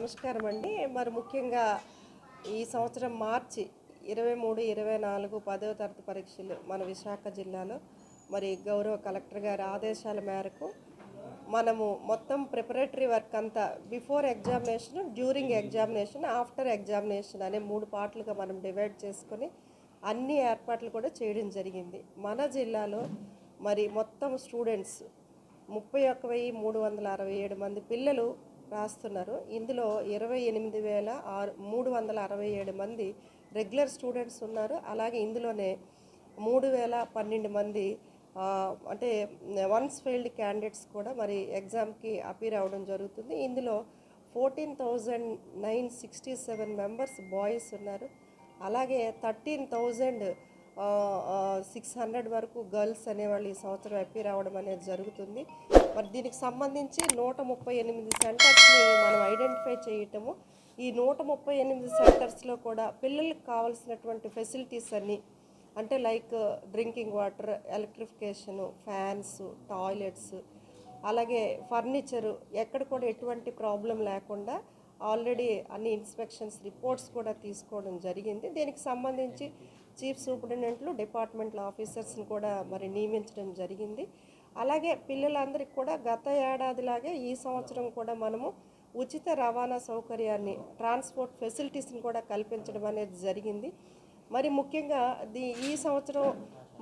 నమస్కారం అండి. మరి ముఖ్యంగా ఈ సంవత్సరం మార్చి ఇరవై మూడు ఇరవై నాలుగు పదవ తరగతి పరీక్షలు మన విశాఖ జిల్లాలో. మరి గౌరవ కలెక్టర్ గారి ఆదేశాల మేరకు మనము మొత్తం ప్రిపరేటరీ వర్క్ అంతా before examination during examination after examination అనే మూడు పార్ట్లుగా మనం డివైడ్ చేసుకొని అన్ని ఏర్పాట్లు కూడా చేయడం జరిగింది. మన జిల్లాలో మరి మొత్తం స్టూడెంట్స్ ముప్పై ఒక్క వెయ్యి మూడు వందల అరవై ఏడు మంది పిల్లలు రాస్తున్నారు. ఇందులో ఇరవై ఎనిమిది వేల ఆరు మూడు వందల అరవై ఏడు మంది రెగ్యులర్ స్టూడెంట్స్ ఉన్నారు. అలాగే ఇందులోనే మూడు వేల పన్నెండు మంది అంటే వన్స్ ఫెయిల్డ్ క్యాండిడేట్స్ కూడా మరి ఎగ్జామ్కి అపీర్ అవ్వడం జరుగుతుంది. ఇందులో fourteen thousand nine sixty seven members boys ఉన్నారు. అలాగే థర్టీన్ థౌజండ్ సిక్స్ హండ్రెడ్ వరకు గర్ల్స్ అనేవాళ్ళు ఈ సంవత్సరం అపీర్ అవ్వడం అనేది జరుగుతుంది. మరి దీనికి సంబంధించి నూట ముప్పై ఎనిమిది సెంటర్స్ని మనం ఐడెంటిఫై చేయటము. ఈ నూట ముప్పై ఎనిమిది సెంటర్స్లో కూడా పిల్లలకు కావాల్సినటువంటి ఫెసిలిటీస్ అన్నీ అంటే like drinking water electrification fans toilets అలాగే ఫర్నిచరు ఎక్కడ కూడా ఎటువంటి ప్రాబ్లం లేకుండా ఆల్రెడీ అన్ని ఇన్స్పెక్షన్స్ రిపోర్ట్స్ కూడా తీసుకోవడం జరిగింది. దీనికి సంబంధించి చీఫ్ సూపరింటెండెంట్లు డిపార్ట్మెంట్ల ఆఫీసర్స్ని కూడా మరి నియమించడం జరిగింది. అలాగే పిల్లలందరికీ కూడా గత ఏడాదిలాగే ఈ సంవత్సరం కూడా మనము ఉచిత రవాణా సౌకర్యాన్ని ట్రాన్స్పోర్ట్ ఫెసిలిటీస్ని కూడా కల్పించడం అనేది జరిగింది. మరి ముఖ్యంగా ఈ సంవత్సరం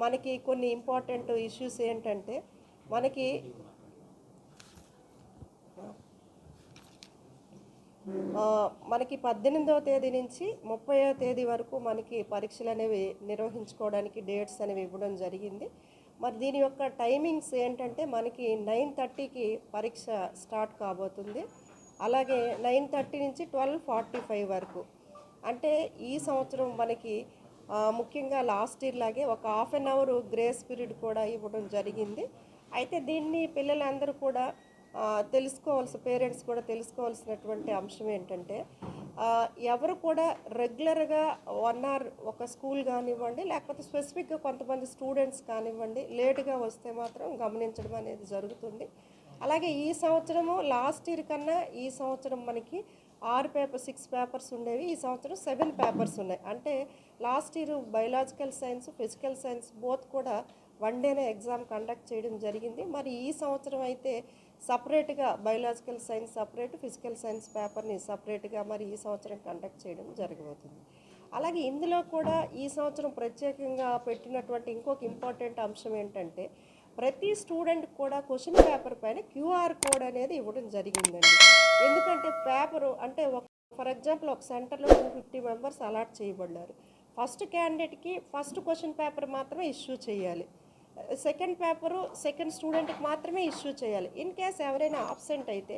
మనకి కొన్ని ఇంపార్టెంట్ ఇష్యూస్ ఏంటంటే మనకి మనకి పద్దెనిమిదవ తేదీ నుంచి ముప్పైవ తేదీ వరకు మనకి పరీక్షలు అనేవి నిర్వహించుకోవడానికి డేట్స్ అనేవి ఇవ్వడం జరిగింది. మరి దీని యొక్క టైమింగ్స్ ఏంటంటే మనకి నైన్ థర్టీకి పరీక్ష స్టార్ట్ కాబోతుంది. అలాగే నైన్ థర్టీ నుంచి ట్వెల్వ్ ఫార్టీ ఫైవ్ వరకు. అంటే ఈ సంవత్సరం మనకి ముఖ్యంగా లాస్ట్ ఇయర్ లాగే ఒక half an hour grace period కూడా ఇవ్వడం జరిగింది. అయితే దీన్ని పిల్లలందరూ కూడా తెలుసుకోవాల్సిన పేరెంట్స్ కూడా తెలుసుకోవాల్సినటువంటి అంశం ఏంటంటే ఎవరు కూడా రెగ్యులర్గా వన్ అవర్ ఒక స్కూల్ కానివ్వండి లేకపోతే స్పెసిఫిక్గా కొంతమంది స్టూడెంట్స్ కానివ్వండి లేటుగా వస్తే మాత్రం గమనించడం అనేది జరుగుతుంది. అలాగే ఈ సంవత్సరము లాస్ట్ ఇయర్ కన్నా ఈ సంవత్సరం మనకి ఆరు పేపర్ సిక్స్ పేపర్స్ ఉండేవి ఈ సంవత్సరం సెవెన్ పేపర్స్ ఉన్నాయి. అంటే last year biological science physical science both కూడా వన్ డేనే ఎగ్జామ్ కండక్ట్ చేయడం జరిగింది. మరి ఈ సంవత్సరం అయితే సపరేట్గా biological science separate physical science పేపర్ని సపరేట్గా మరి ఈ సంవత్సరం కండక్ట్ చేయడం జరగబోతుంది. అలాగే ఇందులో కూడా ఈ సంవత్సరం ప్రత్యేకంగా పెట్టినటువంటి ఇంకొక ఇంపార్టెంట్ అంశం ఏంటంటే ప్రతి స్టూడెంట్ కూడా క్వశ్చన్ పేపర్ పైన క్యూఆర్ కోడ్ అనేది ఇవ్వడం జరిగిందండి. ఎందుకంటే పేపరు అంటే ఒక ఫర్ ఎగ్జాంపుల్ ఒక సెంటర్లో టూ ఫిఫ్టీ మెంబర్స్ అలాట్ చేయబడ్డారు. ఫస్ట్ క్యాండిడేట్కి ఫస్ట్ క్వశ్చన్ పేపర్ మాత్రమే ఇష్యూ చేయాలి. సెకండ్ పేపరు సెకండ్ స్టూడెంట్కి మాత్రమే ఇష్యూ చేయాలి. ఇన్ కేస్ ఎవరైనా ఆబ్సెంట్ అయితే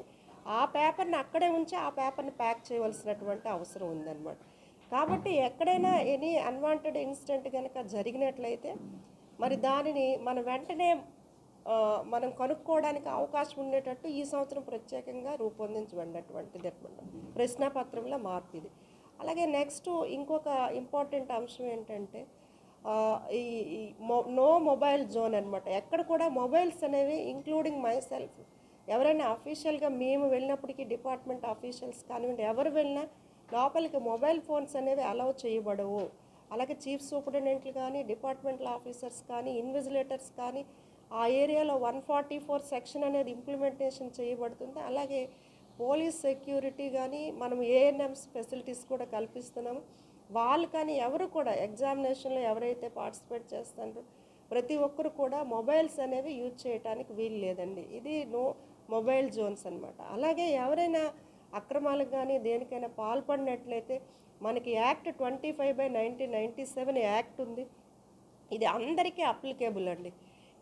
ఆ పేపర్ని అక్కడే ఉంచి ఆ పేపర్ని ప్యాక్ చేయవలసినటువంటి అవసరం ఉందన్నమాట. కాబట్టి ఎక్కడైనా ఎనీ అన్వాంటెడ్ ఇన్సిడెంట్ కనుక జరిగినట్లయితే మరి దానిని మనం వెంటనే మనం కనుక్కోవడానికి అవకాశం ఉండేటట్టు ఈ సంవత్సరం ప్రత్యేకంగా రూపొందించబడినటువంటిది అనమాట ప్రశ్నాపత్రంలో మార్పు ఇది. అలాగే నెక్స్ట్ ఇంకొక ఇంపార్టెంట్ అంశం ఏంటంటే ఈ మొ- నో మొబైల్ జోన్ అనమాట ఎక్కడ కూడా మొబైల్స్ అనేవి ఇంక్లూడింగ్ మై సెల్ఫ్ ఎవరైనా అఫీషియల్గా మేము వెళ్ళినప్పటికీ డిపార్ట్మెంట్ ఆఫీషియల్స్ కానివ్వండి ఎవరు వెళ్ళినా లోపలికి మొబైల్ ఫోన్స్ అనేవి అలౌ చేయబడవు. అలాగే చీఫ్ సూపరింటెండెంట్లు కానీ డిపార్ట్మెంటల్ ఆఫీసర్స్ కానీ ఇన్విజిలేటర్స్ కానీ ఆ ఏరియాలో వన్ ఫార్టీ ఫోర్ సెక్షన్ అనేది ఇంప్లిమెంటేషన్ చేయబడుతుంది. అలాగే పోలీస్ సెక్యూరిటీ కానీ మనం ఏఎన్ఎంస్ ఫెసిలిటీస్ కూడా కల్పిస్తున్నాము. వాళ్ళు కానీ ఎవరు కూడా ఎగ్జామినేషన్లో ఎవరైతే పార్టిసిపేట్ చేస్తారో ప్రతి ఒక్కరు కూడా మొబైల్స్ అనేవి యూజ్ చేయడానికి వీలు లేదండి. ఇది నో మొబైల్ జోన్స్ అన్నమాట. అలాగే ఎవరైనా అక్రమాలకు కానీ దేనికైనా పాల్పడినట్లయితే మనకి act twenty five by nineteen ninety seven act ఉంది. ఇది అందరికీ అప్లికేబుల్ అండి.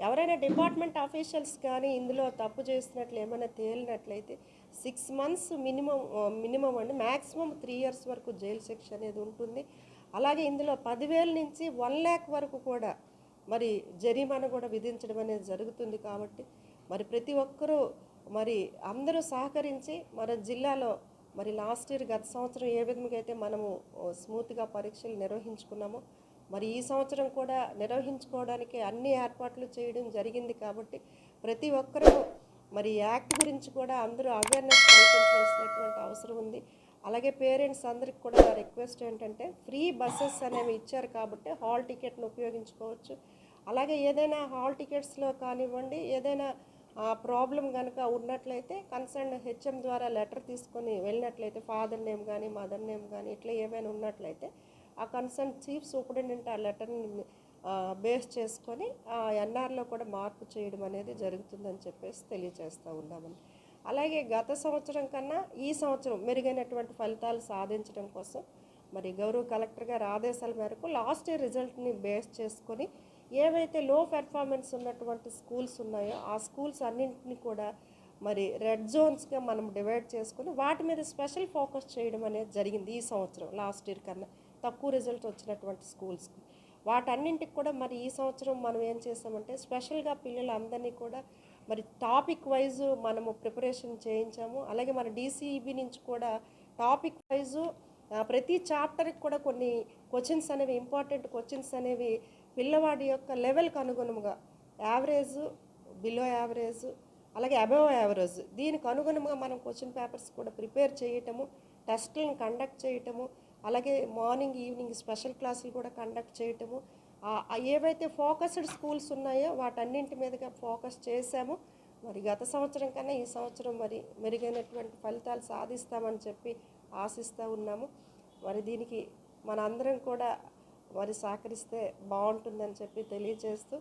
ఎవరైనా డిపార్ట్మెంట్ ఆఫీషియల్స్ కానీ ఇందులో తప్పు చేస్తున్నట్లు ఏమైనా తేలినట్లయితే సిక్స్ మంత్స్ మినిమం మినిమం అండి. మ్యాక్సిమం త్రీ ఇయర్స్ వరకు జైలు శిక్ష అనేది ఉంటుంది. అలాగే ఇందులో పదివేల నుంచి వన్ ల్యాక్ వరకు కూడా మరి జరిమానా కూడా విధించడం అనేది జరుగుతుంది కాబట్టి మరి ప్రతి ఒక్కరూ మరి అందరూ సహకరించి మన జిల్లాలో మరి లాస్ట్ ఇయర్ గత సంవత్సరం ఏ విధంగా అయితే మనము స్మూత్గా పరీక్షలు నిర్వహించుకున్నామో మరి ఈ సంవత్సరం కూడా నిర్వహించుకోవడానికి అన్ని ఏర్పాట్లు చేయడం జరిగింది కాబట్టి ప్రతి ఒక్కరూ మరి యాక్ట్ గురించి కూడా అందరూ అవేర్నెస్ కల్పించవలసినటువంటి అవసరం ఉంది. అలాగే పేరెంట్స్ అందరికి కూడా రిక్వెస్ట్ ఏంటంటే ఫ్రీ బస్సెస్ అనేవి ఇచ్చారు కాబట్టి హాల్ టికెట్ను ఉపయోగించుకోవచ్చు. అలాగే ఏదైనా హాల్ టికెట్స్లో కానివ్వండి ఏదైనా ప్రాబ్లం కనుక ఉన్నట్లయితే కన్సర్న్ హెచ్ఎం ద్వారా లెటర్ తీసుకొని వెళ్ళినట్లయితే ఫాదర్ నేమ్ కానీ మదర్ నేమ్ కానీ ఇట్లా ఏమైనా ఉన్నట్లయితే ఆ కన్సర్న్ చీఫ్ సూపరింటెండెంట్ ఆ లెటర్ని బేస్ చేసుకొని ఆ ఎన్ఆర్లో కూడా మార్పు చేయడం అనేది జరుగుతుందని చెప్పేసి తెలియజేస్తూ ఉన్నామని అలాగే గత సంవత్సరం కన్నా ఈ సంవత్సరం మెరుగైనటువంటి ఫలితాలు సాధించడం కోసం మరి గౌరవ కలెక్టర్ గారి ఆదేశాల మేరకు లాస్ట్ ఇయర్ రిజల్ట్ని బేస్ చేసుకొని ఏవైతే లో పెర్ఫార్మెన్స్ ఉన్నటువంటి స్కూల్స్ ఉన్నాయో ఆ స్కూల్స్ అన్నింటినీ కూడా మరి రెడ్ జోన్స్గా మనం డివైడ్ చేసుకుని వాటి మీద స్పెషల్ ఫోకస్ చేయడం అనేది జరిగింది ఈ సంవత్సరం లాస్ట్ ఇయర్ కన్నా. తక్కువ రిజల్ట్ వచ్చినటువంటి స్కూల్స్కి. వాటన్నింటికి కూడా మరి ఈ సంవత్సరం మనం ఏం చేసామంటే స్పెషల్గా పిల్లలందరినీ కూడా మరి టాపిక్ వైజ్ మనము ప్రిపరేషన్ చేయించాము. అలాగే మన డీసీఈబీ నుంచి కూడా టాపిక్ వైజు ప్రతి చాప్టర్కి కూడా కొన్ని క్వశ్చన్స్ అనేవి ఇంపార్టెంట్ క్వశ్చన్స్ అనేవి పిల్లవాడి యొక్క లెవెల్కి అనుగుణంగా యావరేజ్ బిలో యావరేజ్ అలాగే అబవ్ యావరేజ్ దీనికి అనుగుణంగా మనం క్వశ్చన్ పేపర్స్ కూడా ప్రిపేర్ చేయటము టెస్ట్లను కండక్ట్ చేయటము అలాగే మార్నింగ్ ఈవినింగ్ స్పెషల్ క్లాసులు కూడా కండక్ట్ చేయటము. ఏవైతే ఫోకస్డ్ స్కూల్స్ ఉన్నాయో వాటన్నింటి మీదుగా ఫోకస్ చేశాము. మరి గత సంవత్సరం కన్నా ఈ సంవత్సరం మరి మెరుగైనటువంటి ఫలితాలు సాధిస్తామని చెప్పి ఆశిస్తూ ఉన్నాము. మరి దీనికి మనందరం కూడా మరి సహకరిస్తే బాగుంటుందని చెప్పి తెలియజేస్తూ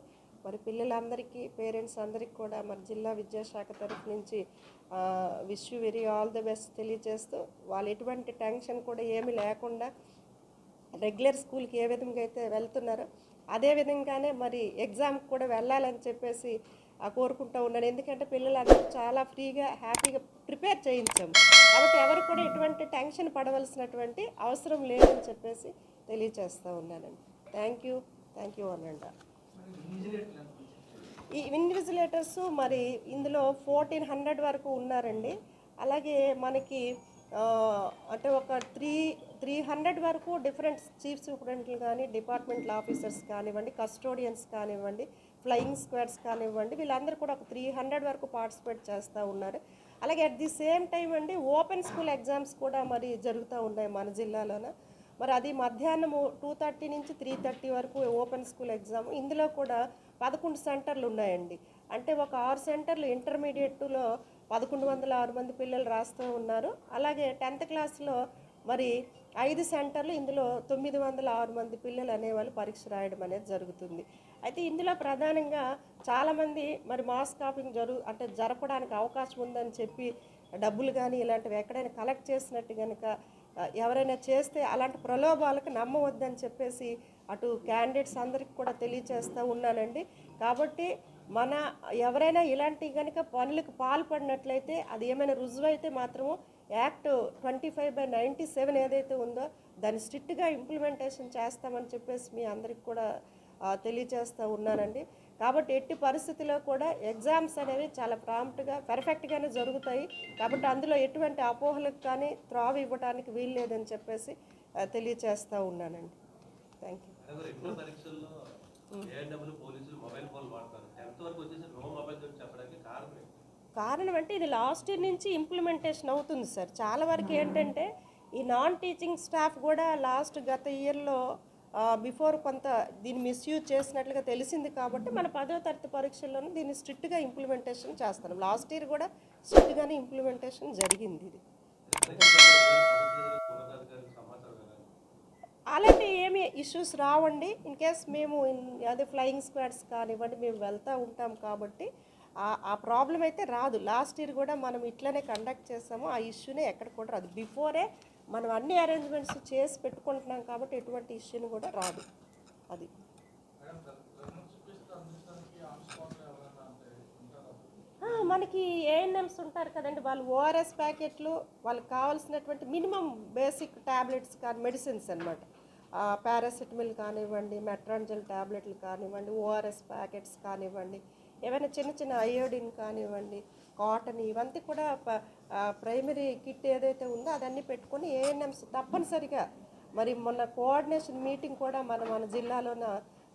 మరి పిల్లలందరికీ పేరెంట్స్ అందరికీ కూడా మరి జిల్లా విద్యాశాఖ తరఫు నుంచి wish you very all the best తెలియజేస్తూ వాళ్ళు ఎటువంటి టెన్షన్ కూడా ఏమీ లేకుండా రెగ్యులర్ స్కూల్కి ఏ విధంగా అయితే వెళ్తున్నారో అదే విధంగానే మరి ఎగ్జామ్కి కూడా వెళ్ళాలని చెప్పేసి ఆ, కోరుకుంటూ ఉన్నాను. ఎందుకంటే పిల్లలందరూ చాలా ఫ్రీగా హ్యాపీగా ప్రిపేర్ చేయించాము కాబట్టి ఎవరు కూడా ఎటువంటి టెన్షన్ పడవలసినటువంటి అవసరం లేదని చెప్పేసి తెలియచేస్తూ ఉన్నానండి. థ్యాంక్ యూ థ్యాంక్ యూ అనండి ఈ ఇన్విజిలేటర్స్ మరి ఇందులో ఫోర్టీన్ హండ్రెడ్ వరకు ఉన్నారండి. అలాగే మనకి అంటే ఒక త్రీ త్రీ హండ్రెడ్ వరకు డిఫరెంట్ చీఫ్ సూపరింటెండెంట్లు కానీ డిపార్ట్మెంటల్ ఆఫీసర్స్ కానివ్వండి కస్టోడియన్స్ కానివ్వండి ఫ్లయింగ్ స్క్వాడ్స్ కానివ్వండి వీళ్ళందరూ కూడా ఒక త్రీ హండ్రెడ్ వరకు పార్టిసిపేట్ చేస్తూ ఉన్నారు. అలాగే అట్ ది సేమ్ టైం అండి ఓపెన్ స్కూల్ ఎగ్జామ్స్ కూడా మరి జరుగుతూ ఉన్నాయి మన జిల్లాలోన. మరి అది మధ్యాహ్నం టూ థర్టీ నుంచి త్రీ థర్టీ వరకు ఓపెన్ స్కూల్ ఎగ్జామ్. ఇందులో కూడా పదకొండు సెంటర్లు ఉన్నాయండి. అంటే ఒక ఆరు సెంటర్లు ఇంటర్మీడియట్లో పదకొండు వందల ఆరు మంది పిల్లలు రాస్తూ ఉన్నారు. అలాగే టెన్త్ క్లాస్లో మరి ఐదు సెంటర్లు ఇందులో తొమ్మిది వందల ఆరు మంది పిల్లలు అనేవాళ్ళు పరీక్ష రాయడం అనేది జరుగుతుంది. అయితే ఇందులో ప్రధానంగా చాలామంది మరి మాస్ కాపింగ్ జరుగు అంటే జరపడానికి అవకాశం ఉందని చెప్పి డబ్బులు కానీ ఇలాంటివి ఎక్కడైనా కలెక్ట్ చేసినట్టు కనుక ఎవరైనా చేస్తే అలాంటి ప్రలోభాలకు నమ్మవద్దని చెప్పేసి అటు క్యాండిడేట్స్ అందరికి కూడా తెలియచేస్తూ ఉన్నానండి. కాబట్టి మన ఎవరైనా ఇలాంటి కనుక పనులకు పాల్పడినట్లయితే అది ఏమైనా రుజువు అయితే మాత్రము act twenty five by ninety seven ఏదైతే ఉందో దాన్ని స్ట్రిక్ట్గా ఇంప్లిమెంటేషన్ చేస్తామని చెప్పేసి మీ అందరికి కూడా తెలియజేస్తూ తెలియచేస్తూ ఉన్నానండి. కాబట్టి ఎట్టి పరిస్థితిలో కూడా ఎగ్జామ్స్ అనేవి చాలా ప్రాంప్ట్గా పర్ఫెక్ట్గానే జరుగుతాయి. కాబట్టి అందులో ఎటువంటి అపోహలకు కానీ త్రావ ఇవ్వడానికి వీల్లేదని చెప్పేసి తెలియజేస్తూ తెలియచేస్తూ ఉన్నానండి. థ్యాంక్ యూ కారణం అంటే ఇది లాస్ట్ ఇయర్ నుంచి ఇంప్లిమెంటేషన్ అవుతుంది సార్. చాలా వరకు ఏంటంటే ఈ నాన్ టీచింగ్ స్టాఫ్ కూడా లాస్ట్ గత ఇయర్లో బిఫోర్ కొంత దీన్ని మిస్యూజ్ చేసినట్లుగా తెలిసింది కాబట్టి మన పదో తరగతి పరీక్షల్లోనూ దీన్ని స్ట్రిక్ట్గా ఇంప్లిమెంటేషన్ చేస్తాను లాస్ట్ ఇయర్ కూడా స్ట్రిక్ట్గానే ఇంప్లిమెంటేషన్ జరిగింది ఇది. అలాంటి ఏమి ఇష్యూస్ రావండి. ఇన్ కేస్ మేము అదే ఫ్లయింగ్ స్క్వాడ్స్ కానివ్వండి మేము వెళ్తూ ఉంటాం కాబట్టి ఆ- ఆ ప్రాబ్లం అయితే రాదు. లాస్ట్ ఇయర్ కూడా మనం ఇట్లనే కండక్ట్ చేసాము. ఆ ఇష్యూనే ఎక్కడ కూడా రాదు. బిఫోరే మనం అన్ని అరేంజ్మెంట్స్ చేసి పెట్టుకుంటున్నాం కాబట్టి ఎటువంటి ఇష్యూని కూడా రాదు. అది. మనకి ఏఎన్ఎంస్ ఉంటారు కదండి. వాళ్ళు ఓఆర్ఎస్ ప్యాకెట్లు వాళ్ళకి కావాల్సినటువంటి మినిమం బేసిక్ ట్యాబ్లెట్స్ కానీ మెడిసిన్స్ అనమాట పారాసిటమిల్ కానివ్వండి మెట్రాన్జల్ ట్యాబ్లెట్లు కానివ్వండి ఓఆర్ఎస్ ప్యాకెట్స్ కానివ్వండి ఏమైనా చిన్న చిన్న అయోడిన్ కానివ్వండి కాటన్ ఇవంతా కూడా ప్రైమరీ కిట్ ఏదైతే ఉందో అదన్నీ పెట్టుకొని ఏఎన్ఎంస్ తప్పనిసరిగా మరి మొన్న కోఆర్డినేషన్ మీటింగ్ కూడా మన మన జిల్లాలోన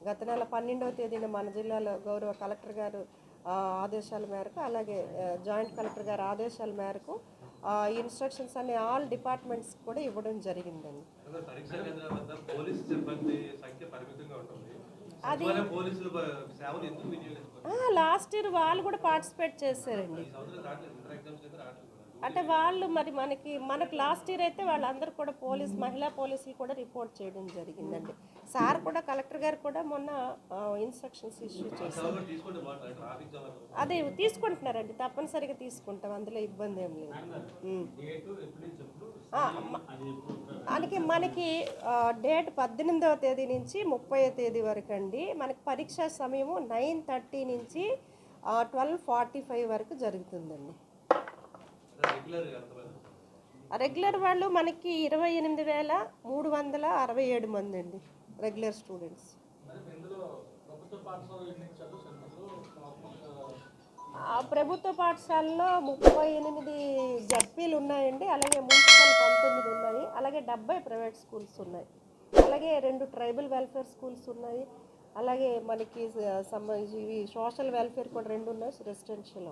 గత నెల పన్నెండవ తేదీన మన జిల్లాలో గౌరవ కలెక్టర్ గారు ఆదేశాల మేరకు అలాగే జాయింట్ కలెక్టర్ గారి ఆదేశాల మేరకు ఇన్స్ట్రక్షన్స్ అన్ని ఆల్ డిపార్ట్మెంట్స్ కూడా ఇవ్వడం జరిగిందండి. అదే లాస్ట్ ఇయర్ వాళ్ళు కూడా పార్టిసిపేట్ చేశారండి. అంటే వాళ్ళు మరి మనకి మనకు లాస్ట్ ఇయర్ అయితే వాళ్ళందరూ కూడా పోలీస్ మహిళా పోలీసులు కూడా రిపోర్ట్ చేయడం జరిగిందండి. సార్ కూడా కలెక్టర్ గారు కూడా మొన్న ఇన్స్ట్రక్షన్స్ ఇష్యూ చేశారు. అదే తీసుకుంటున్నారండి. తప్పనిసరిగా తీసుకుంటాం. అందులో ఇబ్బంది ఏం లేదు. మ- మనకి డేట్ పద్దెనిమిదవ తేదీ నుంచి ముప్పై తేదీ వరకు అండి. మనకి పరీక్షా సమయము నైన్ థర్టీ నుంచి ట్వెల్వ్ ఫార్టీ ఫైవ్ వరకు జరుగుతుందండి. రెగ్యులర్ వాళ్ళు మనకి ఇరవై ఎనిమిది వేల మూడు వందల అరవై ఏడు మంది అండి రెగ్యులర్ స్టూడెంట్స్ ప్రభుత్వ పాఠశాలలో ముప్పై ఎనిమిది జడ్పీలు ఉన్నాయండి అలాగే మున్సిపల్ పంతొమ్మిది ఉన్నాయి అలాగే డెబ్బై ప్రైవేట్ స్కూల్స్ ఉన్నాయి. అలాగే రెండు ట్రైబల్ వెల్ఫేర్ స్కూల్స్ ఉన్నాయి అలాగే మనకి సంబంధించి సోషల్ వెల్ఫేర్ కూడా రెండు ఉన్నాయి రెసిడెన్షియల్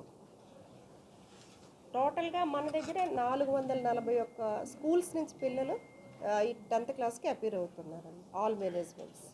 టోటల్గా మన దగ్గర నాలుగు వందల నలభై ఒక్క స్కూల్స్ నుంచి పిల్లలు ఈ టెన్త్ క్లాస్కి అపీర్ అవుతున్నారండి ఆల్ మేనేజ్మెంట్స్.